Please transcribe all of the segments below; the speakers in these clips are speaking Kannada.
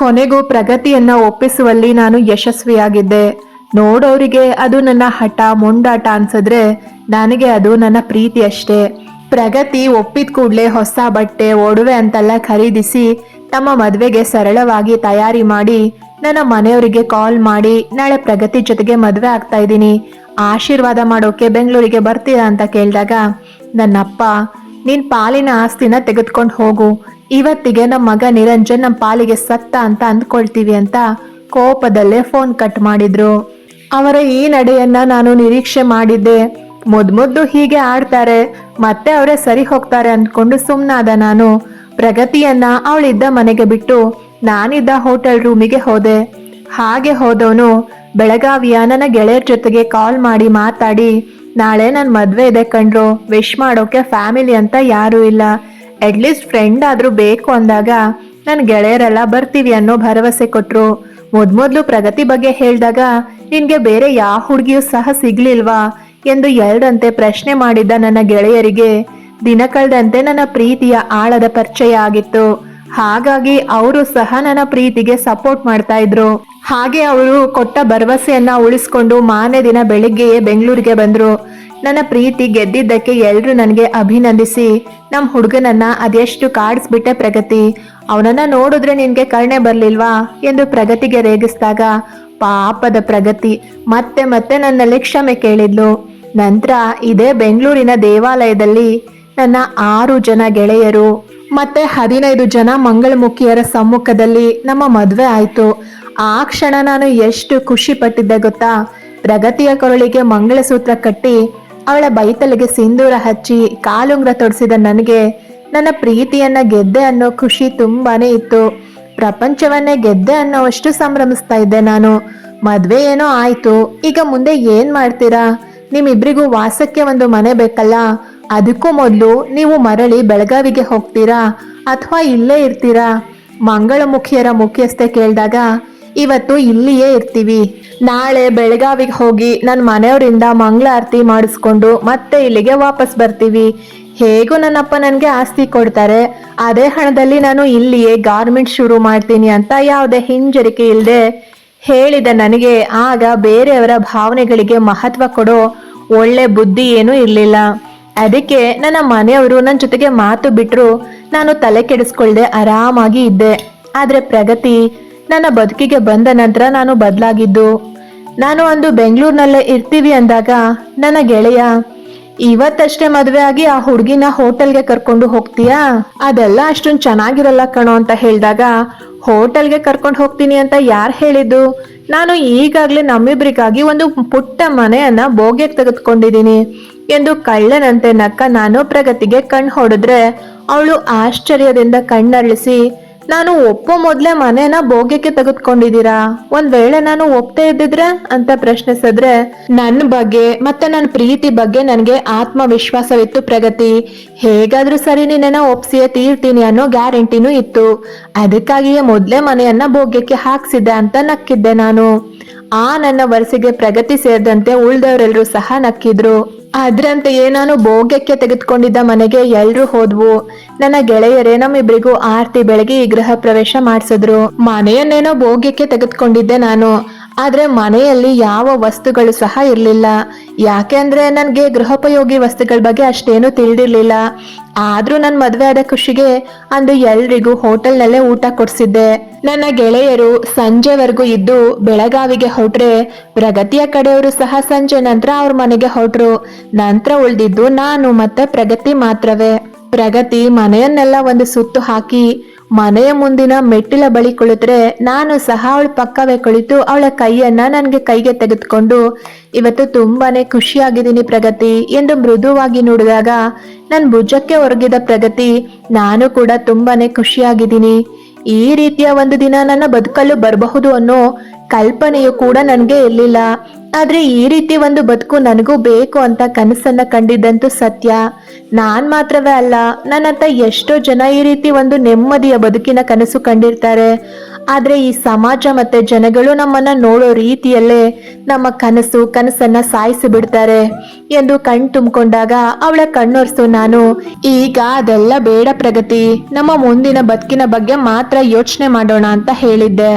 ಕೊನೆಗೂ ಪ್ರಗತಿಯನ್ನ ಒಪ್ಪಿಸುವಲ್ಲಿ ನಾನು ಯಶಸ್ವಿಯಾಗಿದ್ದೆ. ನೋಡೋರಿಗೆ ಅದು ನನ್ನ ಹಠ, ಮೊಂಡಾಟ ಅನ್ಸಿದ್ರೆ ನನಗೆ ಅದು ನನ್ನ ಪ್ರೀತಿ ಅಷ್ಟೇ. ಪ್ರಗತಿ ಒಪ್ಪಿದ ಕೂಡಲೇ ಹೊಸ ಬಟ್ಟೆ, ಒಡವೆ ಅಂತೆಲ್ಲ ಖರೀದಿಸಿ ತಮ್ಮ ಮದುವೆಗೆ ಸರಳವಾಗಿ ತಯಾರಿ ಮಾಡಿ ನನ್ನ ಮನೆಯವರಿಗೆ ಕಾಲ್ ಮಾಡಿ, ನಾಳೆ ಪ್ರಗತಿ ಜೊತೆಗೆ ಮದುವೆ ಆಗ್ತಾ ಇದ್ದೀನಿ. ಆಶೀರ್ವಾದ ಮಾಡೋಕೆ ಬೆಂಗಳೂರಿಗೆ ಬರ್ತೀರಾ ಅಂತ ಕೇಳಿದಾಗ, ನನ್ನಪ್ಪ, ನೀನ್ ಪಾಲಿನ ಆಸ್ತಿನ ತೆಗೆದುಕೊಂಡು ಹೋಗು. ಇವತ್ತಿಗೆ ನಮ್ಮ ಮಗ ನಿರಂಜನ್ ನಮ್ಮ ಪಾಲಿಗೆ ಸತ್ತ ಅಂತ ಅಂದ್ಕೊಳ್ತೀವಿ ಅಂತ ಕೋಪದಲ್ಲೇ ಫೋನ್ ಕಟ್ ಮಾಡಿದ್ರು. ಅವರ, ಈ ನಡೆಯನ್ನ ನಾನು ನಿರೀಕ್ಷೆ ಮಾಡಿದ್ದೆ. ಮೊದ್ಮೊದ್ದು ಹೀಗೆ ಆಡ್ತಾರೆ. ಮತ್ತೆ ಅವರೇ ಸರಿ ಹೋಗ್ತಾರೆ ಅಂದ್ಕೊಂಡು ಸುಮ್ಮನಾದ ನಾನು. ಪ್ರಗತಿಯನ್ನ ಅವಳಿದ್ದ ಮನೆಗೆ ಬಿಟ್ಟು ನಾನಿದ್ದ ಹೋಟೆಲ್ ರೂಮಿಗೆ ಹೋದೆ. ಹಾಗೆ ಹೋದವನು ಬೆಳಗಾವಿಯ ನನ್ನ ಗೆಳೆಯರ ಜೊತೆಗೆ ಕಾಲ್ ಮಾಡಿ ಮಾತಾಡಿ, ನಾಳೆ ನನ್ನ ಮದುವೆ ಇದೆ ಕಣ್ರು. ವಿಶ್ ಮಾಡೋಕೆ ಫ್ಯಾಮಿಲಿ ಅಂತ ಯಾರೂ ಇಲ್ಲ. ಅಟ್ಲೀಸ್ಟ್ ಫ್ರೆಂಡ್ ಆದರೂ ಬೇಕು ಅಂದಾಗ ನನ್ನ ಗೆಳೆಯರೆಲ್ಲ ಬರ್ತೀವಿ ಅನ್ನೋ ಭರವಸೆ ಕೊಟ್ರು. ಮೊದ್ಮೊದ್ಲು ಪ್ರಗತಿ ಬಗ್ಗೆ ಹೇಳಿದಾಗ, ನಿನಗೆ ಬೇರೆ ಯಾವ ಹುಡುಗಿಯೂ ಸಹ ಸಿಗ್ಲಿಲ್ವಾ? ಎಂದು ಎರಡಂತೆ ಪ್ರಶ್ನೆ ಮಾಡಿದ್ದ ನನ್ನ ಗೆಳೆಯರಿಗೆ, ದಿನ ಕಳೆದಂತೆ ನನ್ನ ಪ್ರೀತಿಯ ಆಳದ ಪರಿಚಯ ಆಗಿತ್ತು. ಹಾಗಾಗಿ ಅವರು ಸಹ ನನ್ನ ಪ್ರೀತಿಗೆ ಸಪೋರ್ಟ್ ಮಾಡ್ತಾ ಇದ್ರು. ಹಾಗೆ ಅವರು ಕೊಟ್ಟ ಭರವಸೆಯನ್ನ ಉಳಿಸ್ಕೊಂಡು ಮಾನೆ ದಿನ ಬೆಳಿಗ್ಗೆಯೇ ಬೆಂಗಳೂರಿಗೆ ಬಂದ್ರು. ನನ್ನ ಪ್ರೀತಿ ಗೆದ್ದಿದ್ದಕ್ಕೆ ಎಲ್ರು ನನಗೆ ಅಭಿನಂದಿಸಿ. ನಮ್ಮ ಹುಡುಗನನ್ನ ಅದೆಷ್ಟು ಕಾಡಿಸ್ಬಿಟ್ಟೆ ಪ್ರಗತಿ. ಅವನನ್ನ ನೋಡಿದ್ರೆ ನಿನ್ಗೆ ಕರ್ಣೆ ಬರ್ಲಿಲ್ವಾ ಎಂದು ಪ್ರಗತಿಗೆ ರೇಗಿಸಿದಾಗ ಪಾಪದ ಪ್ರಗತಿ ಮತ್ತೆ ಮತ್ತೆ ನನ್ನಲ್ಲಿ ಕ್ಷಮೆ ಕೇಳಿದ್ಲು. ನಂತರ ಇದೇ ಬೆಂಗಳೂರಿನ ದೇವಾಲಯದಲ್ಲಿ ನನ್ನ ಆರು ಜನ ಗೆಳೆಯರು ಮತ್ತೆ ಹದಿನೈದು ಜನ ಮಂಗಳಮುಖಿಯರ ಸಮ್ಮುಖದಲ್ಲಿ ನಮ್ಮ ಮದುವೆ ಆಯ್ತು. ಆ ಕ್ಷಣ ನಾನು ಎಷ್ಟು ಖುಷಿ ಪಟ್ಟಿದ್ದೆ ಗೊತ್ತಾ? ಪ್ರಗತಿಯ ಕೊರಳಿಗೆ ಮಂಗಳಸೂತ್ರ ಕಟ್ಟಿ ಅವಳ ಬೈತಲಿಗೆ ಸಿಂಧೂರ ಹಚ್ಚಿ ಕಾಲುಂಗ್ರ ತೊಡಿಸಿದ ನನಗೆ ನನ್ನ ಪ್ರೀತಿಯನ್ನ ಗೆದ್ದೆ ಅನ್ನೋ ಖುಷಿ ತುಂಬಾನೇ ಇತ್ತು. ಪ್ರಪಂಚವನ್ನೇ ಗೆದ್ದೆ ಅನ್ನೋವಷ್ಟು ಸಂಭ್ರಮಿಸ್ತಾ ಇದ್ದೆ ನಾನು. ಮದ್ವೆ ಏನೋ ಆಯ್ತು. ಈಗ ಮುಂದೆ ಏನ್ ಮಾಡ್ತೀರಾ? ನಿಮ್ಮಿಬ್ರಿಗೂ ವಾಸಕ್ಕೆ ಒಂದು ಮನೆ ಬೇಕಲ್ಲ? ಅದಕ್ಕೂ ಮೊದಲು ನೀವು ಮರಳಿ ಬೆಳಗಾವಿಗೆ ಹೋಗ್ತೀರಾ? ಅಥವಾ ಇಲ್ಲೇ ಇರ್ತೀರಾ? ಮಂಗಳಮುಖಿಯರ ಮುಖ್ಯಸ್ಥೆ ಕೇಳಿದಾಗ ಇವತ್ತು ಇಲ್ಲಿಯೇ ಇರ್ತೀವಿ. ನಾಳೆ ಬೆಳಗಾವಿಗೆ ಹೋಗಿ ನನ್ನ ಮನೆಯವರಿಂದ ಮಂಗಳಾರತಿ ಮಾಡಿಸ್ಕೊಂಡು ಮತ್ತೆ ಇಲ್ಲಿಗೆ ವಾಪಸ್ ಬರ್ತೀವಿ. ಹೇಗೂ ನನ್ನಪ್ಪ ನನಗೆ ಆಸ್ತಿ ಕೊಡ್ತಾರೆ. ಅದೇ ಹಣದಲ್ಲಿ ನಾನು ಇಲ್ಲಿಯೇ ಗಾರ್ಮೆಂಟ್ ಶುರು ಮಾಡ್ತೀನಿ ಅಂತ ಯಾವುದೇ ಹಿಂಜರಿಕೆ ಇಲ್ಲದೆ ಹೇಳಿದ ನನಗೆ. ಆಗ ಬೇರೆಯವರ ಭಾವನೆಗಳಿಗೆ ಮಹತ್ವ ಕೊಡೋ ಒಳ್ಳೆ ಬುದ್ಧಿ ಏನೂ ಇರಲಿಲ್ಲ. ಅದಕ್ಕೆ ನನ್ನ ಮನೆಯವರು ನನ್ನ ಜೊತೆಗೆ ಮಾತು ಬಿಟ್ಟರು ನಾನು ತಲೆ ಕೆಡಿಸ್ಕೊಳ್ಳದೆ ಆರಾಮಾಗಿ ಇದ್ದೆ. ಆದರೆ ಪ್ರಗತಿ ನನ್ನ ಬದುಕಿಗೆ ಬಂದ ನಂತರ ನಾನು ಬದಲಾಗಿದ್ದು. ನಾನು ಒಂದು ಬೆಂಗಳೂರಿನಲ್ಲೇ ಇರ್ತೀವಿ ಅಂದಾಗ ನನ್ನ ಗೆಳೆಯ, ಇವತ್ತಷ್ಟೇ ಮದುವೆ ಆಗಿ ಆ ಹುಡುಗಿನ ಹೋಟೆಲ್ಗೆ ಕರ್ಕೊಂಡು ಹೋಗ್ತೀಯಾ? ಅದೆಲ್ಲ ಅಷ್ಟೊಂದು ಚೆನ್ನಾಗಿರಲ್ಲ ಕಣೋ ಅಂತ ಹೇಳಿದಾಗ, ಹೋಟೆಲ್ಗೆ ಕರ್ಕೊಂಡು ಹೋಗ್ತೀನಿ ಅಂತ ಯಾರು ಹೇಳಿದ್ದು? ನಾನು ಈಗಾಗಲೇ ನಮ್ಮಿಬ್ರಿಗಾಗಿ ಒಂದು ಪುಟ್ಟ ಮನೆಯನ್ನ ಬೋಗೆ ತೆಗೆದುಕೊಂಡಿದ್ದೀನಿ ಎಂದು ಕಳ್ಳನಂತೆ ನಕ್ಕ ನಾನು ಪ್ರಗತಿಗೆ ಕಣ್ಣು ಹೊಡೆದ್ರೆ, ಅವಳು ಆಶ್ಚರ್ಯದಿಂದ ಕಣ್ಣರಳಿಸಿ ನಾನು ಒಪ್ಪೋ ಮೊದ್ಲೇ ಮನೇನ ಭೋಗ್ಯಕ್ಕೆ ತೆಗೆದುಕೊಂಡಿದ್ದೀರಾ? ಒಂದ್ ವೇಳೆ ನಾನು ಒಪ್ತೇ ಇದ್ದಿದ್ರೆ ಅಂತ ಪ್ರಶ್ನಿಸಿದ್ರೆ ನನ್ನ ಬಗ್ಗೆ ಮತ್ತೆ ನನ್ನ ಪ್ರೀತಿ ಬಗ್ಗೆ ನನಗೆ ಆತ್ಮವಿಶ್ವಾಸವಿತ್ತು ಪ್ರಗತಿ. ಹೇಗಾದ್ರೂ ಸರಿ ನಿನ್ನ ಒಪ್ಸಿಯೇ ತೀರ್ತೀನಿ ಅನ್ನೋ ಗ್ಯಾರಂಟಿನೂ ಇತ್ತು. ಅದಕ್ಕಾಗಿಯೇ ಮೊದ್ಲೇ ಮನೆಯನ್ನ ಭೋಗ್ಯಕ್ಕೆ ಹಾಕ್ಸಿದ್ದೆ ಅಂತ ನಕ್ಕಿದ್ದೆ ನಾನು. ಆ ನನ್ನ ವರಸೆಗೆ ಪ್ರಗತಿ ಸೇರಿದಂತೆ ಉಳ್ದವರೆಲ್ಲರೂ ಸಹ ನಕ್ಕಿದ್ರು. ಅದ್ರಂತೆಯೇ ನಾನು ಭೋಗ್ಯಕ್ಕೆ ತೆಗೆದುಕೊಂಡಿದ್ದ ಮನೆಗೆ ಎಲ್ರೂ ಹೋದ್ವು. ನನ್ನ ಗೆಳೆಯರೇ, ನಮ್ಮಿಬ್ರಿಗೂ ಆರ್ತಿ ಬೆಳಗ್ಗೆ ಈ ಗೃಹ ಪ್ರವೇಶ ಮಾಡಿಸಿದ್ರು. ಮನೆಯನ್ನೇನೋ ಭೋಗ್ಯಕ್ಕೆ ತೆಗೆದುಕೊಂಡಿದ್ದೆ ನಾನು. ಆದ್ರೆ ಮನೆಯಲ್ಲಿ ಯಾವ ವಸ್ತುಗಳು ಸಹ ಇರಲಿಲ್ಲ. ಯಾಕೆಂದ್ರೆ ನನಗೆ ಗೃಹೋಪಯೋಗಿ ವಸ್ತುಗಳ ಬಗ್ಗೆ ಅಷ್ಟೇನು ತಿಳಿದಿರ್ಲಿಲ್ಲ. ಆದ್ರೂ ನನ್ನ ಮದ್ವೆ ಆದ ಖುಷಿಗೆ ಅಂದು ಎಲ್ರಿಗೂ ಹೋಟೆಲ್ನಲ್ಲೇ ಊಟ ಕೊಡ್ಸಿದ್ದೆ. ನನ್ನ ಗೆಳೆಯರು ಸಂಜೆವರೆಗೂ ಇದ್ದು ಬೆಳಗಾವಿಗೆ ಹೊರಟ್ರೆ ಪ್ರಗತಿಯ ಕಡೆಯವರು ಸಹ ಸಂಜೆ ನಂತರ ಅವ್ರ ಮನೆಗೆ ಹೊರಟ್ರು. ನಂತರ ಉಳಿದಿದ್ದು ನಾನು ಮತ್ತೆ ಪ್ರಗತಿ ಮಾತ್ರವೇ. ಪ್ರಗತಿ ಮನೆಯನ್ನೆಲ್ಲ ಒಂದು ಸುತ್ತು ಹಾಕಿ ಮನೆಯ ಮುಂದಿನ ಮೆಟ್ಟಿಲ ಬಳಿ ಕುಳಿತರೆ ನಾನು ಸಹ ಅವಳ ಪಕ್ಕವೇ ಕುಳಿತು ಅವಳ ಕೈಯನ್ನ ನನಗೆ ಕೈಗೆ ತೆಗೆದುಕೊಂಡು, ಇವತ್ತು ತುಂಬಾನೇ ಖುಷಿಯಾಗಿದ್ದೀನಿ ಪ್ರಗತಿ ಎಂದು ಮೃದುವಾಗಿ ನೋಡಿದಾಗ ನನ್ನ ಭುಜಕ್ಕೆ ಒರಗಿದ ಪ್ರಗತಿ, ನಾನು ಕೂಡ ತುಂಬಾನೇ ಖುಷಿಯಾಗಿದ್ದೀನಿ. ಈ ರೀತಿಯ ಒಂದು ದಿನ ನನ್ನ ಬದುಕಲು ಬರಬಹುದು ಅನ್ನೋ ಕಲ್ಪನೆಯು ಕೂಡ ನನಗೆ ಇರಲಿಲ್ಲ. ಆದರೆ ಈ ರೀತಿ ಒಂದು ಬದುಕು ನನಗೂ ಬೇಕು ಅಂತ ಕನಸನ್ನ ಕಂಡಿದ್ದಂತೂ ಸತ್ಯ. ನಾನ್ ಮಾತ್ರವೇ ಅಲ್ಲ, ನನ್ನಂತ ಎಷ್ಟೋ ಜನ ಈ ರೀತಿ ಒಂದು ನೆಮ್ಮದಿಯ ಬದುಕಿನ ಕನಸು ಕಂಡಿರ್ತಾರೆ. ಆದ್ರೆ ಈ ಸಮಾಜ ಮತ್ತೆ ಜನಗಳು ನಮ್ಮನ್ನ ನೋಡೋ ರೀತಿಯಲ್ಲೇ ನಮ್ಮ ಕನಸು ಕನಸನ್ನ ಸಾಯಿಸಿ ಬಿಡ್ತಾರೆ ಎಂದು ಕಣ್ ತುಂಬಿಕೊಂಡಾಗ ಅವಳ ಕಣ್ಣೊರ್ಸು ನಾನು. ಈಗ ಅದೆಲ್ಲ ಬೇಡ ಪ್ರಗತಿ, ನಮ್ಮ ಮುಂದಿನ ಬದುಕಿನ ಬಗ್ಗೆ ಮಾತ್ರ ಯೋಚನೆ ಮಾಡೋಣ ಅಂತ ಹೇಳಿದ್ದೆ.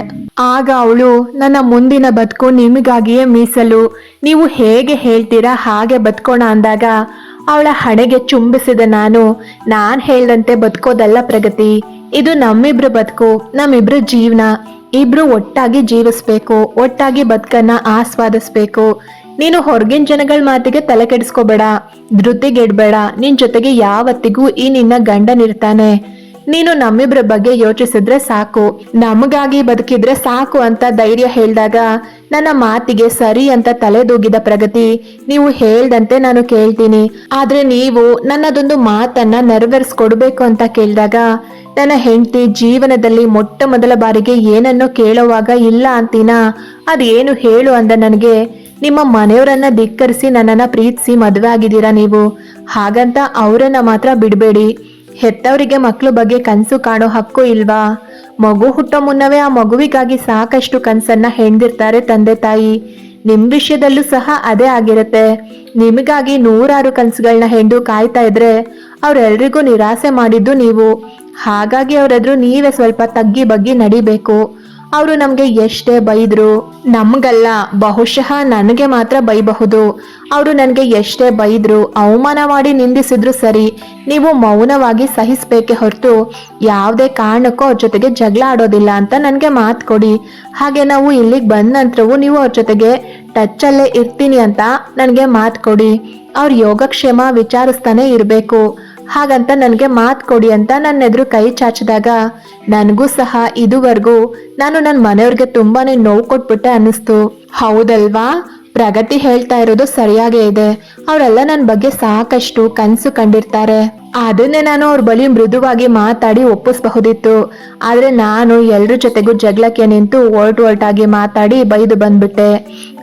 ಆಗ ಅವಳು, ನನ್ನ ಮುಂದಿನ ಬದುಕು ನಿಮಗಾಗಿಯೇ ಮೀಸಲು, ನೀವು ಹೇಗೆ ಹೇಳ್ತೀರಾ ಹಾಗೆ ಬದುಕೋಣ ಅಂದಾಗ ಅವಳ ಹಣೆಗೆ ಚುಂಬಿಸಿದ ನಾನು, ನಾನ್ ಹೇಳ್ದಂತೆ ಬದುಕೋದಲ್ಲ ಪ್ರಗತಿ. ಇದು ನಮ್ಮಿಬ್ರು ಬದುಕು, ನಮ್ಮಿಬ್ರು ಜೀವನ. ಇಬ್ರು ಒಟ್ಟಾಗಿ ಜೀವಿಸ್ಬೇಕು, ಒಟ್ಟಾಗಿ ಬದುಕನ್ನ ಆಸ್ವಾದಿಸ್ಬೇಕು. ನೀನು ಹೊರಗಿನ ಜನಗಳ ಮಾತಿಗೆ ತಲೆ ಕೆಡಿಸ್ಕೋಬೇಡ, ಧೃತಿಗೆಡ್ಬೇಡ, ನಿನ್ ಜೊತೆಗೆ ಯಾವತ್ತಿಗೂ ಈ ನಿನ್ನ ಗಂಡನಿರ್ತಾನೆ. ನೀನು ನಮ್ಮಿಬ್ರ ಬಗ್ಗೆ ಯೋಚಿಸಿದ್ರೆ ಸಾಕು. ನಮಗಾಗಿ ಬದುಕಿದ್ರೆ ಸಾಕು ಅಂತ ಧೈರ್ಯ ಹೇಳಿದಾಗ ನನ್ನ ಮಾತಿಗೆ ಸರಿ ಅಂತ ತಲೆದೂಗಿದ ಪ್ರಗತಿ ನೀವು ಹೇಳ್ದಂತೆ ನಾನು ಕೇಳ್ತೀನಿ. ಆದ್ರೆ ನೀವು ನನ್ನದೊಂದು ಮಾತನ್ನ ನೆರವೇರಿಸ್ಕೊಡ್ಬೇಕು ಅಂತ ಕೇಳಿದಾಗ ನನ್ನ ಹೆಂಡತಿ ಜೀವನದಲ್ಲಿ ಮೊಟ್ಟ ಮೊದಲ ಬಾರಿಗೆ ಏನನ್ನೋ ಕೇಳುವಾಗ ಇಲ್ಲ ಅಂತೀನ? ಅದೇನು ಹೇಳು ಅಂದ ನನಗೆ. ನಿಮ್ಮ ಮನೆಯವರನ್ನ ಧಿಕ್ಕರಿಸಿ ನನ್ನನ್ನ ಪ್ರೀತಿಸಿ ಮದುವೆ ಆಗಿದ್ದೀರಾ ನೀವು? ಹಾಗಂತ ಅವರನ್ನ ಮಾತ್ರ ಬಿಡಬೇಡಿ. ಹೆತ್ತವರಿಗೆ ಮಕ್ಕಳು ಬಗ್ಗೆ ಕನಸು ಕಾಣೋ ಹಕ್ಕು ಇಲ್ವಾ? ಮಗು ಹುಟ್ಟೋ ಮುನ್ನವೇ ಆ ಮಗುವಿಗಾಗಿ ಸಾಕಷ್ಟು ಕನಸನ್ನ ಹೆಣ್ದಿರ್ತಾರೆ ತಂದೆ ತಾಯಿ. ನಿಮ್ ವಿಷಯದಲ್ಲೂ ಸಹ ಅದೇ ಆಗಿರುತ್ತೆ. ನಿಮಗಾಗಿ ನೂರಾರು ಕನಸುಗಳನ್ನ ಹೆಂಡು ಕಾಯ್ತಾ ಇದ್ರೆ ಅವ್ರೆಲ್ರಿಗೂ ನಿರಾಸೆ ಮಾಡಿದ್ದು ನೀವು. ಹಾಗಾಗಿ ಅವರೆದ್ರು ನೀವೇ ಸ್ವಲ್ಪ ತಗ್ಗಿ ಬಗ್ಗಿ ನಡಿಬೇಕು. ಅವರು ನಮಗೆ ಎಷ್ಟೇ ಬೈದ್ರು, ನಮಗಲ್ಲ, ಬಹುಶಃ ನನಗೆ ಮಾತ್ರ ಬೈಬಹುದು. ಅವರು ನನಗೆ ಎಷ್ಟೇ ಬೈದ್ರು, ಅವಮಾನ ಮಾಡಿ ನಿಂದಿಸಿದ್ರು ಸರಿ, ನೀವು ಮೌನವಾಗಿ ಸಹಿಸಬೇಕೆ ಹೊರತು ಯಾವುದೇ ಕಾರಣಕ್ಕೂ ಅವ್ರ ಜೊತೆಗೆ ಜಗಳ ಆಡೋದಿಲ್ಲ ಅಂತ ನನಗೆ ಮಾತು ಕೊಡಿ. ಹಾಗೆ ನಾವು ಇಲ್ಲಿಗೆ ಬಂದ ನಂತರವೂ ನೀವು ಅವ್ರ ಜೊತೆಗೆ ಟಚ್ಚಲ್ಲೇ ಇರ್ತೀನಿ ಅಂತ ನನಗೆ ಮಾತು ಕೊಡಿ. ಅವ್ರ ಯೋಗಕ್ಷೇಮ ವಿಚಾರಿಸ್ತಾನೆ ಇರಬೇಕು. ಹಾಗಂತ ನನಗೆ ಮಾತು ಕೊಡಿ ಅಂತ ನನ್ನ ಎದುರು ಕೈ ಚಾಚಿದಾಗ, ನನಗೂ ಸಹ ಇದುವರೆಗೂ ನಾನು ನನ್ನ ಮನೆಯವ್ರಿಗೆ ತುಂಬಾನೇ ನೋವು ಕೊಟ್ಬಿಟ್ಟೆ ಅನ್ನಿಸ್ತು. ಹೌದಲ್ವಾ? ಪ್ರಗತಿ ಹೇಳ್ತಾ ಇರೋದು ಸರಿಯಾಗೇ ಇದೆ. ಅವರೆಲ್ಲ ನನ್ನ ಬಗ್ಗೆ ಸಾಕಷ್ಟು ಕನಸು ಕಂಡಿರ್ತಾರೆ. ಅದನ್ನೇ ನಾನು ಅವ್ರ ಬಳಿ ಮೃದುವಾಗಿ ಮಾತಾಡಿ ಒಪ್ಪಿಸಬಹುದಿತ್ತು. ಆದ್ರೆ ನಾನು ಎಲ್ರ ಜೊತೆಗೂ ಜಗಳಕ್ಕೆ ನಿಂತು ಓಲ್ಟ್ ಓಲ್ಟ್ ಆಗಿ ಮಾತಾಡಿ ಬೈದು ಬಂದ್ಬಿಟ್ಟೆ.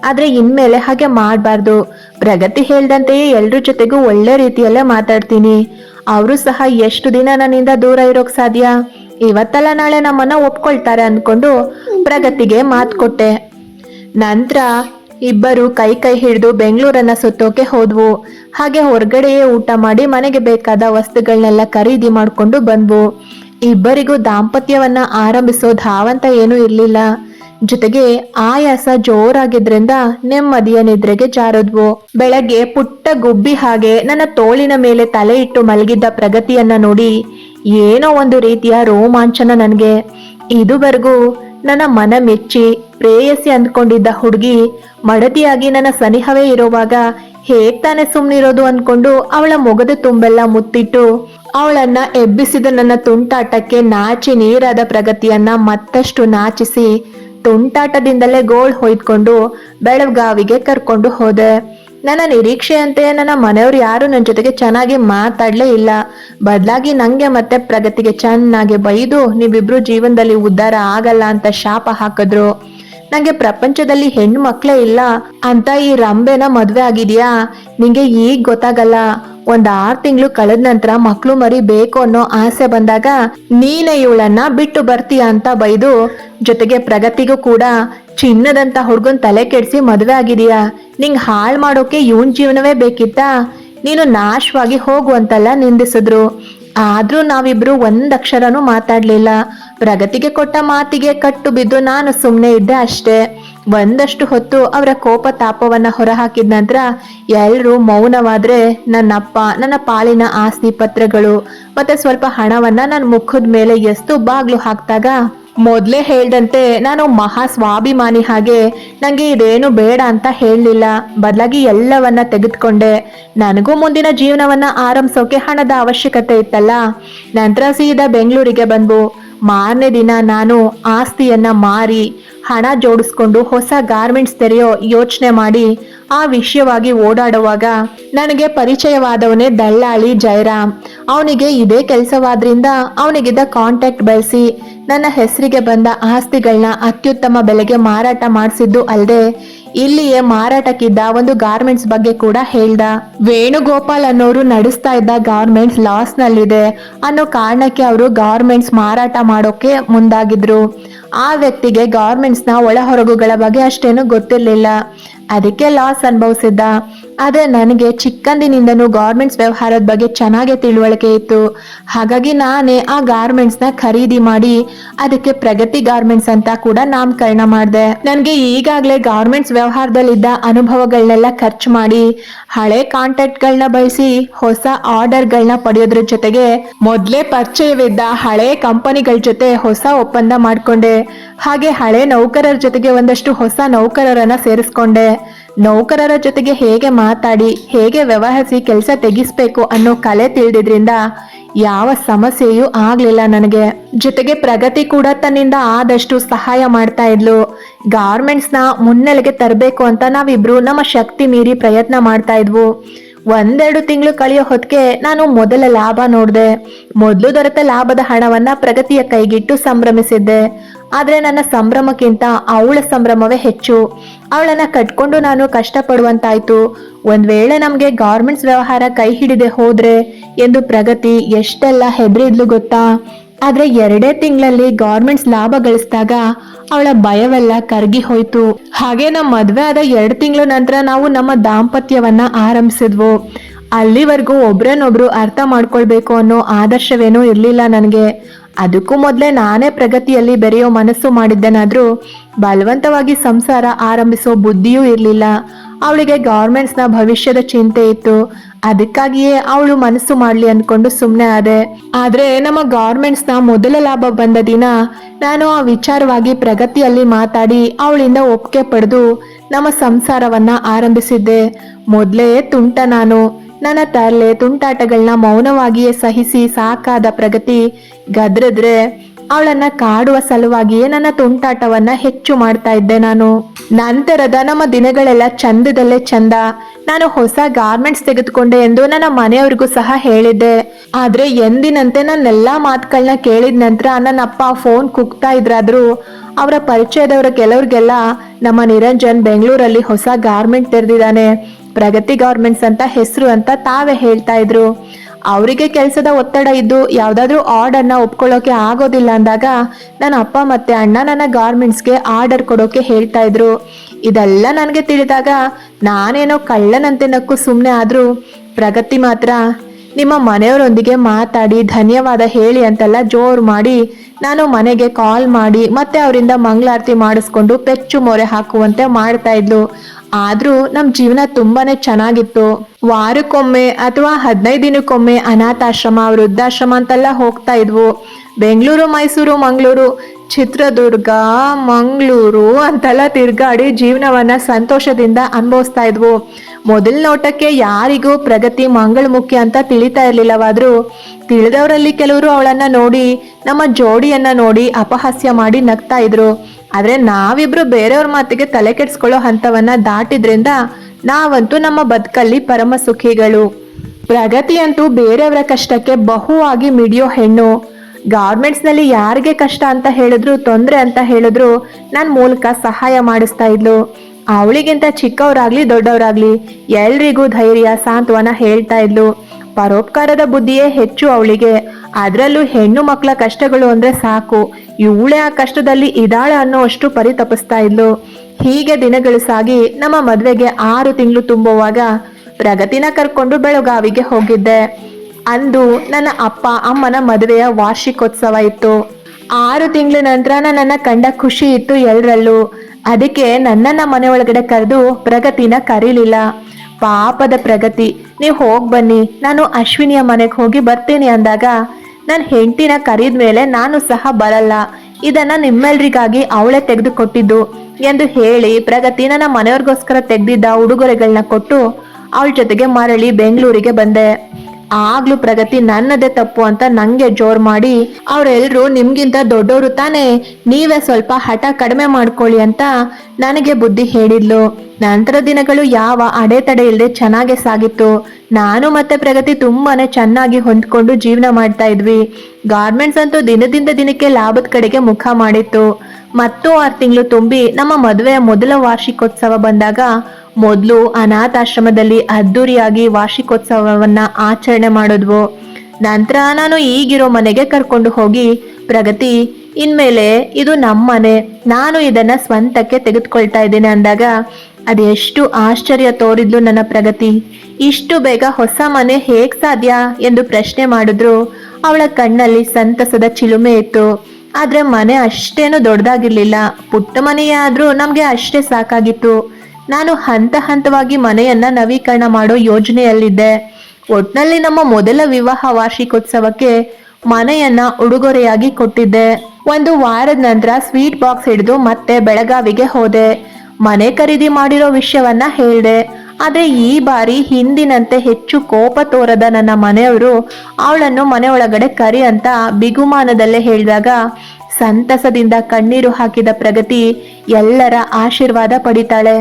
ಆದ್ರೆ ಇನ್ಮೇಲೆ ಹಾಗೆ ಮಾಡಬಾರ್ದು. ಪ್ರಗತಿ ಹೇಳ್ದಂತೆಯೇ ಎಲ್ರ ಜೊತೆಗೂ ಒಳ್ಳೆ ರೀತಿಯಲ್ಲೇ ಮಾತಾಡ್ತೀನಿ. ಅವರು ಸಹ ಎಷ್ಟು ದಿನ ನನ್ನಿಂದ ದೂರ ಇರೋಕ್ ಸಾಧ್ಯ? ಇವತ್ತಲ್ಲ ನಾಳೆ ನಮ್ಮನ್ನ ಒಪ್ಕೊಳ್ತಾರೆ ಅನ್ಕೊಂಡು ಪ್ರಗತಿಗೆ ಮಾತು ಕೊಟ್ಟೆ. ನಂತರ ಇಬ್ಬರು ಕೈ ಕೈ ಹಿಡಿದು ಬೆಂಗಳೂರನ್ನ ಸುತ್ತೋಕೆ ಹೋದ್ವು. ಹಾಗೆ ಹೊರಗಡೆಯೇ ಊಟ ಮಾಡಿ ಮನೆಗೆ ಬೇಕಾದ ವಸ್ತುಗಳನ್ನೆಲ್ಲ ಖರೀದಿ ಮಾಡಿಕೊಂಡು ಬಂದ್ವು. ಇಬ್ಬರಿಗೂ ದಾಂಪತ್ಯವನ್ನ ಆರಂಭಿಸೋ ಧಾವಂತ ಏನೂ ಇರ್ಲಿಲ್ಲ. ಜೊತೆಗೆ ಆಯಾಸ ಜೋರಾಗಿದ್ರಿಂದ ನೆಮ್ಮದಿಯ ನಿದ್ರೆಗೆ ಜಾರದ್ವು. ಬೆಳಗ್ಗೆ ಪುಟ್ಟ ಗುಬ್ಬಿ ಹಾಗೆ ನನ್ನ ತೋಳಿನ ಮೇಲೆ ತಲೆ ಇಟ್ಟು ಮಲಗಿದ್ದ ಪ್ರಗತಿಯನ್ನ ನೋಡಿ ಏನೋ ಒಂದು ರೀತಿಯ ರೋಮಾಂಚನ ನನಗೆ. ಇದುವರೆಗೂ ನನ್ನ ಮನ ಮೆಚ್ಚಿ ಪ್ರೇಯಸಿ ಅಂದ್ಕೊಂಡಿದ್ದ ಹುಡುಗಿ ಮಡತಿಯಾಗಿ ನನ್ನ ಸನಿಹವೇ ಇರುವಾಗ ಹೇಗ್ ತಾನೆ ಸುಮ್ನಿರೋದು ಅನ್ಕೊಂಡು ಅವಳ ಮೊಗದ ತುಂಬೆಲ್ಲ ಮುತ್ತಿಟ್ಟು ಅವಳನ್ನ ಎಬ್ಬಿಸಿದ ನನ್ನ ತುಂಟಾಟಕ್ಕೆ ನಾಚಿ ನೀರಾದ ಪ್ರಗತಿಯನ್ನ ಮತ್ತಷ್ಟು ನಾಚಿಸಿ ತುಂಟಾಟದಿಂದಲೇ ಗೋಳ್ ಹೊಯ್ದ್ಕೊಂಡು ಬೆಳಗಾವಿಗೆ ಕರ್ಕೊಂಡು ಹೋದೆ. ನನ್ನ ನಿರೀಕ್ಷೆಯಂತೆ ನನ್ನ ಮನೆಯವ್ರು ಯಾರು ನನ್ನ ಜೊತೆಗೆ ಚೆನ್ನಾಗಿ ಮಾತಾಡಲೇ ಇಲ್ಲ. ಬದಲಾಗಿ ನಂಗೆ ಮತ್ತೆ ಪ್ರಗತಿಗೆ ಚೆನ್ನಾಗಿ ಬೈದು ನೀವಿಬ್ರು ಜೀವನದಲ್ಲಿ ಉದ್ಧಾರ ಆಗಲ್ಲ ಅಂತ ಶಾಪ ಹಾಕಿದ್ರು. ನಂಗೆ ಪ್ರಪಂಚದಲ್ಲಿ ಹೆಣ್ಣು ಮಕ್ಕಳೇ ಇಲ್ಲ. ಅಂತ ಈ ರಂಬೆನ ಮದುವೆ ಆಗಿದ್ಯಾ? ನಿಂಗೆ ಈಗ ಗೊತ್ತಾಗಲ್ಲ. ಒಂದ್ ಆರ್ ತಿಂಗಳು ಕಳೆದ ನಂತರ ಮಕ್ಳು ಮರಿ ಬೇಕು ಅನ್ನೋ ಆಸೆ ಬಂದಾಗ ನೀನೇ ಇವಳನ್ನ ಬಿಟ್ಟು ಬರ್ತೀಯ ಅಂತ ಬೈದು ಜೊತೆಗೆ ಪ್ರಗತಿಗೂ ಕೂಡ ಚಿನ್ನದಂತ ಹುಡ್ಗನ್ ತಲೆ ಕೆಡಿಸಿ ಮದುವೆ ಆಗಿದೀಯಾ. ನಿಂಗ್ ಹಾಳ್ ಮಾಡೋಕೆ ಇವನ್ ಜೀವನವೇ ಬೇಕಿತ್ತಾ? ನೀನು ನಾಶವಾಗಿ ಹೋಗು ಅಂತೆಲ್ಲ ನಿಂದಿಸಿದ್ರು. ಆದ್ರೂ ನಾವಿಬ್ರು ಒಂದಕ್ಷರನೂ ಮಾತಾಡ್ಲಿಲ್ಲ. ಪ್ರಗತಿಗೆ ಕೊಟ್ಟ ಮಾತಿಗೆ ಕಟ್ಟು ಬಿದ್ದು ನಾನು ಸುಮ್ಮನೆ ಇದ್ದೆ ಅಷ್ಟೇ. ಒಂದಷ್ಟು ಹೊತ್ತು ಅವರ ಕೋಪ ತಾಪವನ್ನ ಹೊರಹಾಕಿದ ನಂತರ ಎಲ್ಲರೂ ಮೌನವಾದ್ರೆ ನನ್ನಪ್ಪ, ನನ್ನ ಪಾಲಿನ ಆಸ್ತಿ ಪತ್ರಗಳು ಮತ್ತೆ ಸ್ವಲ್ಪ ಹಣವನ್ನ ನನ್ನ ಮುಖದ ಮೇಲೆ ಎಷ್ಟು ಬಾಗ್ಲು ಹಾಕ್ತಾಗ ಮೊದ್ಲೇ ಹೇಳ್ದಂತೆ ನಾನು ಮಹಾ ಸ್ವಾಭಿಮಾನಿ ಹಾಗೆ ನಂಗೆ ಇದೇನು ಬೇಡ ಅಂತ ಹೇಳಲಿಲ್ಲ. ಬದಲಾಗಿ ಎಲ್ಲವನ್ನ ತೆಗೆದುಕೊಂಡೆ. ನನಗೂ ಮುಂದಿನ ಜೀವನವನ್ನ ಆರಂಭಿಸೋಕೆ ಹಣದ ಅವಶ್ಯಕತೆ ಇತ್ತಲ್ಲ. ನಂತರ ಸೀದಾ ಬೆಂಗಳೂರಿಗೆ ಬಂದ್ವು. ಮಾರನೇ ದಿನ ನಾನು ಆಸ್ತಿಯನ್ನ ಮಾರಿ ಹಣ ಜೋಡಿಸ್ಕೊಂಡು ಹೊಸ ಗಾರ್ಮೆಂಟ್ಸ್ ತೆರೆಯೋ ಯೋಚನೆ ಮಾಡಿ ಆ ವಿಷಯವಾಗಿ ಓಡಾಡುವಾಗ ನನಗೆ ಪರಿಚಯವಾದವನೇ ದಳ್ಳಾಳಿ ಜಯರಾಮ್. ಅವನಿಗೆ ಇದೇ ಕೆಲಸವಾದ್ರಿಂದ ಅವನಿಗಿದ್ದ ಕಾಂಟ್ಯಾಕ್ಟ್ ಬಳಸಿ, ನನ್ನ ಹೆಸರಿಗೆ ಬಂದ ಆಸ್ತಿಗಳನ್ನ ಅತ್ಯುತ್ತಮ ಬೆಲೆಗೆ ಮಾರಾಟ ಮಾಡಿಸಿದ್ದು ಅಲ್ಲದೆ ಇಲ್ಲಿಯೇ ಮಾರಾಟಕ್ಕಿದ್ದ ಒಂದು ಗಾರ್ಮೆಂಟ್ಸ್ ಬಗ್ಗೆ ಕೂಡ ಹೇಳ್ದ. ವೇಣುಗೋಪಾಲ್ ಅನ್ನೋರು ನಡೆಸ್ತಾ ಇದ್ದ ಗಾರ್ಮೆಂಟ್ಸ್ ಲಾಸ್ ನಲ್ಲಿದೆ ಅನ್ನೋ ಕಾರಣಕ್ಕೆ ಅವರು ಗಾರ್ಮೆಂಟ್ಸ್ ಮಾರಾಟ ಮಾಡೋಕೆ ಮುಂದಾಗಿದ್ರು. ಆ ವ್ಯಕ್ತಿಗೆ ಗಾರ್ಮೆಂಟ್ಸ್ನ ಒಳ ಹೊರಗುಗಳ ಬಗ್ಗೆ ಅಷ್ಟೇನು ಗೊತ್ತಿರಲಿಲ್ಲ. ಅದಕ್ಕೆ ಲಾಸ್ ಅನುಭವಿಸಿದ್ದ ಆದ್ರೆ ನನಗೆ ಚಿಕ್ಕಂದಿನಿಂದನೂ ಗಾರ್ಮೆಂಟ್ಸ್ ವ್ಯವಹಾರದ ಬಗ್ಗೆ ಚೆನ್ನಾಗಿ ತಿಳುವಳಿಕೆ ಇತ್ತು. ಹಾಗಾಗಿ ನಾನೇ ಆ ಗಾರ್ಮೆಂಟ್ಸ್ನ ಖರೀದಿ ಮಾಡಿ ಅದಕ್ಕೆ ಪ್ರಗತಿ ಗಾರ್ಮೆಂಟ್ಸ್ ಅಂತ ಕೂಡ ನಾಮಕರಣ ಮಾಡಿದೆ. ನನಗೆ ಈಗಾಗಲೇ ಗಾರ್ಮೆಂಟ್ಸ್ ವ್ಯವಹಾರದಲ್ಲಿದ್ದ ಅನುಭವಗಳನ್ನೆಲ್ಲ ಖರ್ಚು ಮಾಡಿ, ಹಳೆ ಕಾಂಟ್ಯಾಕ್ಟ್ಗಳನ್ನ ಬಳಸಿ, ಹೊಸ ಆರ್ಡರ್ಗಳನ್ನ ಪಡೆಯೋದ್ರ ಜೊತೆಗೆ ಮೊದಲೇ ಪರಿಚಯವಿದ್ದ ಹಳೆ ಕಂಪನಿಗಳ ಜೊತೆ ಹೊಸ ಒಪ್ಪಂದ ಮಾಡ್ಕೊಂಡೆ. ಹಾಗೆ ಹಳೆ ನೌಕರರ ಜೊತೆಗೆ ಒಂದಷ್ಟು ಹೊಸ ನೌಕರರನ್ನ ಸೇರಿಸ್ಕೊಂಡೆ. ನೌಕರರ ಜೊತೆಗೆ ಹೇಗೆ ಮಾತಾಡಿ, ಹೇಗೆ ವ್ಯವಹರಿಸಿ ಕೆಲಸ ತೆಗಿಸ್ಬೇಕು ಅನ್ನೋ ಕಲೆ ತಿಳಿದಿದ್ರಿಂದ ಯಾವ ಸಮಸ್ಯೆಯೂ ಆಗ್ಲಿಲ್ಲ ನನಗೆ. ಜೊತೆಗೆ ಪ್ರಗತಿ ಕೂಡ ತನ್ನಿಂದ ಆದಷ್ಟು ಸಹಾಯ ಮಾಡ್ತಾ ಇದ್ಲು. ನ ಮುನ್ನೆಲೆಗೆ ತರಬೇಕು ಅಂತ ನಾವಿಬ್ರು ನಮ್ಮ ಶಕ್ತಿ ಮೀರಿ ಪ್ರಯತ್ನ ಮಾಡ್ತಾ ಇದ್ವು. ಒಂದೆರಡು ತಿಂಗಳು ಕಳೆಯೋ ಹೊತ್ತಿಗೆ ನಾನು ಮೊದಲ ಲಾಭ ನೋಡಿದೆ. ಮೊದಲು ದೊರೆತ ಲಾಭದ ಹಣವನ್ನ ಪ್ರಗತಿಯ ಕೈಗಿಟ್ಟು ಸಂಭ್ರಮಿಸಿದ್ದೆ. ಆದ್ರೆ ನನ್ನ ಸಂಭ್ರಮಕ್ಕಿಂತ ಅವಳ ಸಂಭ್ರಮವೇ ಹೆಚ್ಚು. ಅವಳನ್ನ ಕಟ್ಕೊಂಡು ನಾನು ಕಷ್ಟಪಡುವಂತಾಯ್ತು. ಒಂದ್ ವೇಳೆ ನಮಗೆ ಗಾರ್ಮೆಂಟ್ಸ್ ವ್ಯವಹಾರ ಕೈ ಹಿಡಿದೆ ಹೋದ್ರೆ ಎಂದು ಪ್ರಗತಿ ಎಷ್ಟೆಲ್ಲ ಹೆದರಿದ್ಲು ಗೊತ್ತಾ? ಆದ್ರೆ ಎರಡೇ ತಿಂಗಳಲ್ಲಿ ಗಾರ್ಮೆಂಟ್ಸ್ ಲಾಭ ಗಳಿಸಿದಾಗ ಅವಳ ಭಯವೆಲ್ಲ ಕರಗಿ ಹೋಯ್ತು. ಹಾಗೆ ನಮ್ಮ ಮದ್ವೆ ಆದ ಎರಡು ತಿಂಗಳ ನಂತರ ನಾವು ನಮ್ಮ ದಾಂಪತ್ಯವನ್ನ ಆರಂಭಿಸಿದ್ವು. ಅಲ್ಲಿವರೆಗೂ ಒಬ್ರನ್ನೊಬ್ರು ಅರ್ಥ ಮಾಡ್ಕೊಳ್ಬೇಕು ಅನ್ನೋ ಆದರ್ಶವೇನೂ ಇರಲಿಲ್ಲ ನನಗೆ. ಅದಕ್ಕೂ ಮೊದಲೇ ನಾನೇ ಪ್ರಗತಿಯಲ್ಲಿ ಬೆರೆಯೋ ಮನಸ್ಸು ಮಾಡಿದ್ದೇನಾದರೂ ಬಲವಂತವಾಗಿ ಸಂಸಾರ ಆರಂಭಿಸೋ ಬುದ್ಧಿಯೂ ಇರಲಿಲ್ಲ. ಅವಳಿಗೆ ಗೌರ್ಮೆಂಟ್ಸ್ನ ಭವಿಷ್ಯದ ಚಿಂತೆ ಇತ್ತು. ಅದಕ್ಕಾಗಿಯೇ ಅವಳು ಮನಸ್ಸು ಮಾಡ್ಲಿ ಅಂದ್ಕೊಂಡು ಸುಮ್ಮನೆ ಆದೆ. ಆದ್ರೆ ನಮ್ಮ ಗೌರ್ಮೆಂಟ್ಸ್ನ ಮೊದಲ ಲಾಭ ಬಂದ ದಿನ ನಾನು ಆ ವಿಚಾರವಾಗಿ ಪ್ರಗತಿಯಲ್ಲಿ ಮಾತಾಡಿ ಅವಳಿಂದ ಒಪ್ಪಿಗೆ ಪಡೆದು ನಮ್ಮ ಸಂಸಾರವನ್ನ ಆರಂಭಿಸಿದ್ದೆ. ಮೊದಲೇ ತುಂಟ ನಾನು. ನನ್ನ ತರಲೆ ತುಂಟಾಟಗಳನ್ನ ಮೌನವಾಗಿಯೇ ಸಹಿಸಿ ಸಾಕಾದ ಪ್ರಗತಿ ಗದ್ರದ್ರೆ ಅವಳನ್ನ ಕಾಡುವ ಸಲುವಾಗಿಯೇ ನನ್ನ ತುಂಟಾಟವನ್ನ ಹೆಚ್ಚು ಮಾಡ್ತಾ ಇದ್ದೆ ನಾನು. ನಂತರದ ನಮ್ಮ ದಿನಗಳೆಲ್ಲ ಚಂದದಲ್ಲೇ ಚಂದ. ನಾನು ಹೊಸ ಗಾರ್ಮೆಂಟ್ಸ್ ತೆಗೆದುಕೊಂಡೆ ಎಂದು ನನ್ನ ಮನೆಯವ್ರಿಗೂ ಸಹ ಹೇಳಿದ್ದೆ. ಆದ್ರೆ ಎಂದಿನಂತೆ ನನ್ನೆಲ್ಲಾ ಮಾತುಗಳನ್ನ ಕೇಳಿದ ನಂತರ ನನ್ನ ಅಪ್ಪ ಫೋನ್ ಕುಗ್ತಾ ಇದ್ರಾದ್ರೂ ಅವರ ಪರಿಚಯದವರ ಕೆಲವ್ರಿಗೆಲ್ಲ ನಮ್ಮ ನಿರಂಜನ್ ಬೆಂಗಳೂರಲ್ಲಿ ಹೊಸ ಗಾರ್ಮೆಂಟ್ ತೆರೆದಿದ್ದಾನೆ. ಪ್ರಗತಿ ಗಾರ್ಮೆಂಟ್ಸ್ ಅಂತ ಹೆಸರು ಅಂತ ತಾವೇ ಹೇಳ್ತಾ ಇದ್ರು. ಅವರಿಗೆ ಕೆಲಸದ ಒತ್ತಡ ಇದ್ದು ಯಾವ್ದಾದ್ರು ಆರ್ಡರ್ನ ಒಪ್ಕೊಳ್ಳೋಕೆ ಆಗೋದಿಲ್ಲ ಅಂದಾಗ ನನ್ನ ಅಪ್ಪ ಮತ್ತೆ ಅಣ್ಣ ನನ್ನ ಗಾರ್ಮೆಂಟ್ಸ್ಗೆ ಆರ್ಡರ್ ಕೊಡೋಕೆ ಹೇಳ್ತಾ ಇದ್ರು. ಇದೆಲ್ಲ ನನಗೆ ತಿಳಿದಾಗ ನಾನೇನೋ ಕಳ್ಳನಂತೆ ನಕ್ಕು ಸುಮ್ಮನೆ ಆದ್ರೂ ಪ್ರಗತಿ ಮಾತ್ರ ನಿಮ್ಮ ಮನೆಯವರೊಂದಿಗೆ ಮಾತಾಡಿ, ಧನ್ಯವಾದ ಹೇಳಿ ಅಂತೆಲ್ಲ ಜೋರು ಮಾಡಿ, ನಾನು ಮನೆಗೆ ಕಾಲ್ ಮಾಡಿ, ಮತ್ತೆ ಅವರಿಂದ ಮಂಗಳಾರತಿ ಮಾಡಿಸ್ಕೊಂಡು ಪೆಚ್ಚು ಮೊರೆ ಹಾಕುವಂತೆ ಮಾಡ್ತಾ ಇದ್ಲು. ಆದ್ರೂ ನಮ್ ಜೀವನ ತುಂಬಾನೇ ಚೆನ್ನಾಗಿತ್ತು. ವಾರಕ್ಕೊಮ್ಮೆ ಅಥವಾ ಹದಿನೈದು ದಿನಕ್ಕೊಮ್ಮೆ ಅನಾಥಾಶ್ರಮ, ವೃದ್ಧಾಶ್ರಮ ಅಂತೆಲ್ಲ ಹೋಗ್ತಾ ಇದ್ವು. ಬೆಂಗಳೂರು, ಮೈಸೂರು, ಮಂಗಳೂರು, ಚಿತ್ರದುರ್ಗ, ಮಂಗಳೂರು ಅಂತೆಲ್ಲ ತಿರ್ಗಾಡಿ ಜೀವನವನ್ನ ಸಂತೋಷದಿಂದ ಅನುಭವಿಸ್ತಾ ಇದ್ವು. ಮೊದಲ ನೋಟಕ್ಕೆ ಯಾರಿಗೂ ಪ್ರಗತಿ ಮಂಗಳಮುಖಿ ಅಂತ ತಿಳಿತಾ ಇರ್ಲಿಲ್ಲವಾದ್ರೂ ತಿಳಿದವರಲ್ಲಿ ಕೆಲವರು ಅವಳನ್ನ ನೋಡಿ, ನಮ್ಮ ಜೋಡಿಯನ್ನ ನೋಡಿ ಅಪಹಾಸ್ಯ ಮಾಡಿ ನಗ್ತಾ ಇದ್ರು. ಆದ್ರೆ ನಾವಿಬ್ರು ಬೇರೆಯವ್ರ ಮಾತಿಗೆ ತಲೆ ಕೆಡ್ಸ್ಕೊಳ್ಳೋ ಹಂತವನ್ನ ದಾಟಿದ್ರಿಂದ ನಾವಂತೂ ನಮ್ಮ ಬದುಕಲ್ಲಿ ಪರಮ ಸುಖಿಗಳು. ಪ್ರಗತಿ ಅಂತೂ ಬೇರೆಯವರ ಕಷ್ಟಕ್ಕೆ ಬಹುವಾಗಿ ಮಿಡಿಯೋ ಹೆಣ್ಣು. ಗಾರ್ಮೆಂಟ್ಸ್ನಲ್ಲಿ ಯಾರಿಗೆ ಕಷ್ಟ ಅಂತ ಹೇಳಿದ್ರು, ತೊಂದ್ರೆ ಅಂತ ಹೇಳಿದ್ರು ನನ್ನ ಮೂಲಕ ಸಹಾಯ ಮಾಡಿಸ್ತಾ ಇದ್ಲು. ಅವಳಿಗಿಂತ ಚಿಕ್ಕವರಾಗ್ಲಿ ದೊಡ್ಡವರಾಗ್ಲಿ ಎಲ್ರಿಗೂ ಧೈರ್ಯ, ಸಾಂತ್ವನ ಹೇಳ್ತಾ ಇದ್ಲು. ಪರೋಪಕಾರದ ಬುದ್ಧಿಯೇ ಹೆಚ್ಚು ಅವಳಿಗೆ. ಅದರಲ್ಲೂ ಹೆಣ್ಣು ಮಕ್ಕಳ ಕಷ್ಟಗಳು ಅಂದ್ರೆ ಸಾಕು. ಇವಳೆ ಆ ಕಷ್ಟದಲ್ಲಿ ಇದಾಳ ಅನ್ನೋ ಪರಿತಪಿಸ್ತಾ ಇದ್ಲು. ಹೀಗೆ ದಿನಗಳು ಸಾಗಿ ನಮ್ಮ ಮದ್ವೆಗೆ ಆರು ತಿಂಗಳು ತುಂಬುವಾಗ ಪ್ರಗತಿನ ಕರ್ಕೊಂಡು ಬೆಳಗಾವಿಗೆ ಹೋಗಿದ್ದೆ. ಅಂದು ನನ್ನ ಅಪ್ಪ, ಅಮ್ಮನ ಮದುವೆಯ ವಾರ್ಷಿಕೋತ್ಸವ ಇತ್ತು. ಆರು ತಿಂಗಳ ನಂತರ ನನ್ನ ಕಂಡ ಖುಷಿ ಇತ್ತು ಎಲ್ರಲ್ಲೂ. ಅದಕ್ಕೆ ನನ್ನನ್ನ ಮನೆ ಒಳಗಡೆ ಕರೆದು ಪ್ರಗತಿನ ಕರೀಲಿಲ್ಲ. ಪಾಪದ ಪ್ರಗತಿ. ನೀವು ಹೋಗಿ ಬನ್ನಿ. ನಾನು ಅಶ್ವಿನಿಯ ಮನೆಗೆ ಹೋಗಿ ಬರ್ತೀನಿ ಅಂದಾಗ ನನ್ನ ಹೆಂಡತಿನ ಕರೀದ ಮೇಲೆ ನಾನು ಸಹ ಬರಲ್ಲ. ಇದನ್ನ ನಿಮ್ಮೆಲ್ರಿಗಾಗಿ ಅವಳೇ ತೆಗೆದುಕೊಟ್ಟಿದ್ದು ಎಂದು ಹೇಳಿ ಪ್ರಗತಿ ನನ್ನ ಮನೆಯವ್ರಿಗೋಸ್ಕರ ತೆಗೆದಿದ್ದ ಉಡುಗೊರೆಗಳನ್ನ ಕೊಟ್ಟು ಅವಳ ಜೊತೆಗೆ ಮರಳಿ ಬೆಂಗಳೂರಿಗೆ ಬಂದೆ. ಆಗ್ಲೂ ಪ್ರಗತಿ ನನ್ನದೇ ತಪ್ಪು ಅಂತ ನಂಗೆ ಜೋರ್ ಮಾಡಿ ಅವರೆಲ್ಲರೂ ನಿಮ್ಗಿಂತ ದೊಡ್ಡವರು ತಾನೇ. ನೀವೇ ಸ್ವಲ್ಪ ಹಠ ಕಡಿಮೆ ಮಾಡ್ಕೊಳ್ಳಿ ಅಂತ ನನಗೆ ಬುದ್ಧಿ ಹೇಳಿದ್ಲು. ನಂತರ ದಿನಗಳು ಯಾವ ಅಡೆತಡೆ ಇಲ್ಲದೆ ಚೆನ್ನಾಗೆ ಸಾಗಿತ್ತು. ನಾನು ಮತ್ತೆ ಪ್ರಗತಿ ತುಂಬಾನೇ ಚೆನ್ನಾಗಿ ಹೊಂದ್ಕೊಂಡು ಜೀವನ ಮಾಡ್ತಾ ಇದ್ವಿ. ಗಾರ್ಮೆಂಟ್ಸ್ ಅಂತೂ ದಿನದಿಂದ ದಿನಕ್ಕೆ ಲಾಭದ ಕಡೆಗೆ ಮುಖ ಮಾಡಿತ್ತು. ಮತ್ತೂ ಆರು ತಿಂಗಳು ತುಂಬಿ ನಮ್ಮ ಮದುವೆಯ ಮೊದಲ ವಾರ್ಷಿಕೋತ್ಸವ ಬಂದಾಗ ಮೊದಲು ಅನಾಥಾಶ್ರಮದಲ್ಲಿ ಅದ್ದೂರಿಯಾಗಿ ವಾರ್ಷಿಕೋತ್ಸವವನ್ನ ಆಚರಣೆ ಮಾಡಿದ್ವು. ನಂತರ ನಾನು ಈಗಿರೋ ಮನೆಗೆ ಕರ್ಕೊಂಡು ಹೋಗಿ, ಪ್ರಗತಿ, ಇನ್ಮೇಲೆ ಇದು ನಮ್ಮ ಮನೆ ನಾನು ಇದನ್ನ ಸ್ವಂತಕ್ಕೆ ತೆಗೆದುಕೊಳ್ತಾ ಇದ್ದೇನೆ ಅಂದಾಗ ಅದೆಷ್ಟು ಆಶ್ಚರ್ಯ ತೋರಿದ್ಲು ನನ್ನ ಪ್ರಗತಿ. ಇಷ್ಟು ಬೇಗ ಹೊಸ ಮನೆ ಹೇಗ್ ಸಾಧ್ಯ? ಎಂದು ಪ್ರಶ್ನೆ ಮಾಡಿದ್ರು. ಅವಳ ಕಣ್ಣಲ್ಲಿ ಸಂತಸದ ಚಿಲುಮೆ ಇತ್ತು. ಆದ್ರೆ ಮನೆ ಅಷ್ಟೇನು ದೊಡ್ಡದಾಗಿರ್ಲಿಲ್ಲ. ಪುಟ್ಟ ಮನೆಯೇ ಆದ್ರೂ ನಮ್ಗೆ ಅಷ್ಟೇ ಸಾಕಾಗಿತ್ತು. ನಾನು ಹಂತ ಹಂತವಾಗಿ ಮನೆಯನ್ನ ನವೀಕರಣ ಮಾಡೋ ಯೋಜನೆಯಲ್ಲಿದ್ದೆ. ಒಟ್ನಲ್ಲಿ ನಮ್ಮ ಮೊದಲ ವಿವಾಹ ವಾರ್ಷಿಕೋತ್ಸವಕ್ಕೆ ಮನೆಯನ್ನ ಉಡುಗೊರೆಯಾಗಿ ಕೊಟ್ಟಿದ್ದೆ. ಒಂದು ವಾರದ ನಂತರ ಸ್ವೀಟ್ ಬಾಕ್ಸ್ ಹಿಡಿದು ಮತ್ತೆ ಬೆಳಗಾವಿಗೆ ಹೋದೆ. ಮನೆ ಖರೀದಿ ಮಾಡಿರೋ ವಿಷಯವನ್ನ ಹೇಳ್ದೆ. ಆದ್ರೆ ಈ ಬಾರಿ ಹಿಂದಿನಂತೆ ಹೆಚ್ಚು ಕೋಪ ತೋರದ ನನ್ನ ಮನೆಯವರು ಅವಳನ್ನು ಮನೆ ಒಳಗಡೆ ಕರಿ ಅಂತ ಬಿಗುಮಾನದಲ್ಲೇ ಹೇಳಿದಾಗ ಸಂತಸದಿಂದ ಕಣ್ಣೀರು ಹಾಕಿದ ಪ್ರಗತಿ ಎಲ್ಲರ ಆಶೀರ್ವಾದ ಪಡಿತಾಳೆ.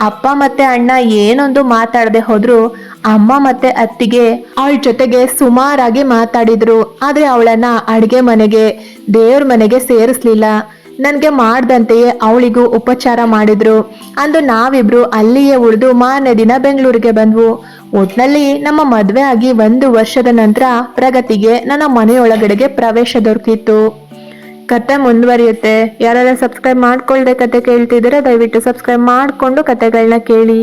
ಅಪ್ಪ ಮತ್ತೆ ಅಣ್ಣ ಏನೊಂದು ಮಾತಾಡದೆ ಹೋದ್ರು. ಅಮ್ಮ ಮತ್ತೆ ಅತ್ತಿಗೆ ಅವಳ ಜೊತೆಗೆ ಸುಮಾರಾಗಿ ಮಾತಾಡಿದ್ರು. ಆದ್ರೆ ಅವಳನ್ನ ಅಡ್ಗೆ ಮನೆಗೆ, ದೇವ್ರ ಮನೆಗೆ ಸೇರಿಸ್ಲಿಲ್ಲ. ನನ್ಗೆ ಮಾಡ್ದಂತೆಯೇ ಅವಳಿಗೂ ಉಪಚಾರ ಮಾಡಿದ್ರು. ಅಂದು ನಾವಿಬ್ರು ಅಲ್ಲಿಯೇ ಉಳಿದು ಮಾರನೇ ದಿನ ಬೆಂಗಳೂರಿಗೆ ಬಂದ್ವು. ಒಟ್ನಲ್ಲಿ ನಮ್ಮ ಮದುವೆ ಆಗಿ ಒಂದು ವರ್ಷದ ನಂತರ ಪ್ರಗತಿಗೆ ನನ್ನ ಮನೆಯೊಳಗಡೆಗೆ ಪ್ರವೇಶ ದೊರಕಿತ್ತು. ಕತೆ ಮುಂದುವರಿಯುತ್ತೆ. ಯಾರೆಲ್ಲ ಸಬ್ಸ್ಕ್ರೈಬ್ ಮಾಡ್ಕೊಳ್ಳದೆ ಕತೆ ಕೇಳ್ತಿದ್ದೀರಾ, ದಯವಿಟ್ಟು ಸಬ್ಸ್ಕ್ರೈಬ್ ಮಾಡಿಕೊಂಡು ಕತೆಗಳನ್ನ ಕೇಳಿ.